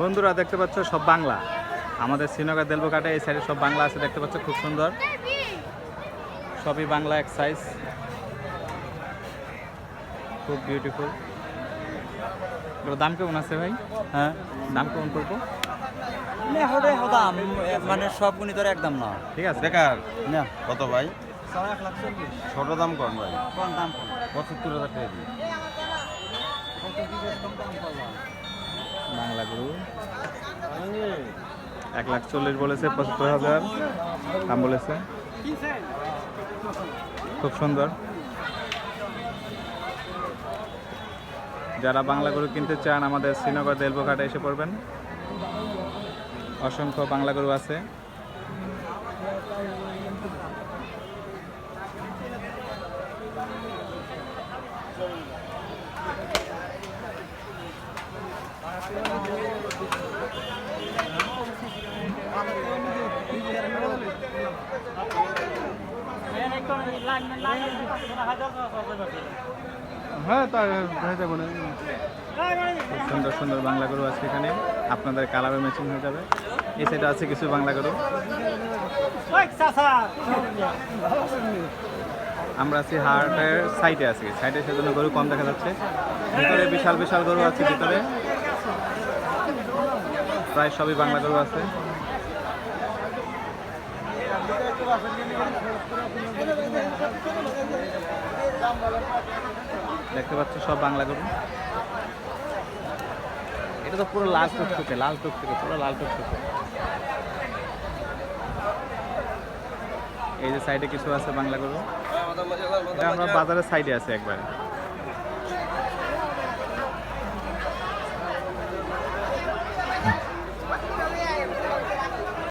বন্ধুরা দেখতে পাচ্ছ সব বাংলা। আমাদের শ্রীনগর দেলবো কাটে এই সাইডে সব বাংলা আছে দেখতে পাচ্ছ খুব সুন্দর। সবই বাংলা এক সাইজ খুব বিউটিফুল এগুলো দাম কেমন আছে ভাই? হ্যাঁ দাম কেমন করব দাম মানে সব গুণি তোর একদম না। ঠিক আছে। বেকার। না। কত ভাই? ছোট দাম কম ভাই। কোন দাম পঁচাত্তর হাজার টাকা দিই বাংলা গরু। এক লাখ চল্লিশ বলেছে, পঁচাত্তর হাজার দাম বলেছে। খুব সুন্দর। যারা বাংলা গরু কিনতে চান, আমাদের শ্রীনগর দেলবোঘাটে এসে পড়বেন। অসংখ্য বাংলা গরু আছে। হ্যাঁ তাই হয়ে যাব না। সুন্দর সুন্দর বাংলা গরু আছে এখানে। আপনাদের কালারও ম্যাচিং হয়ে যাবে। এই সাইডে আছে কিছু বাংলা গরু। আমরা আছি হাটের সাইডে আছি। সাইডে সেজন্য গরু কম দেখা যাচ্ছে। ভিতরে বিশাল বিশাল গরু আছে ভিতরে। প্রায় সবই বাংলা গরু আছে। দেখতে পাচ্ছ সব বাংলা গরু। এটা তো পুরো লাল টুকটুকে লাল টুকটুকে পুরো লাল টুকটুকে। এই যে সাইডে কিছু আছে বাংলা গরু। এটা আমরা বাজারের সাইডে আছে একবারে।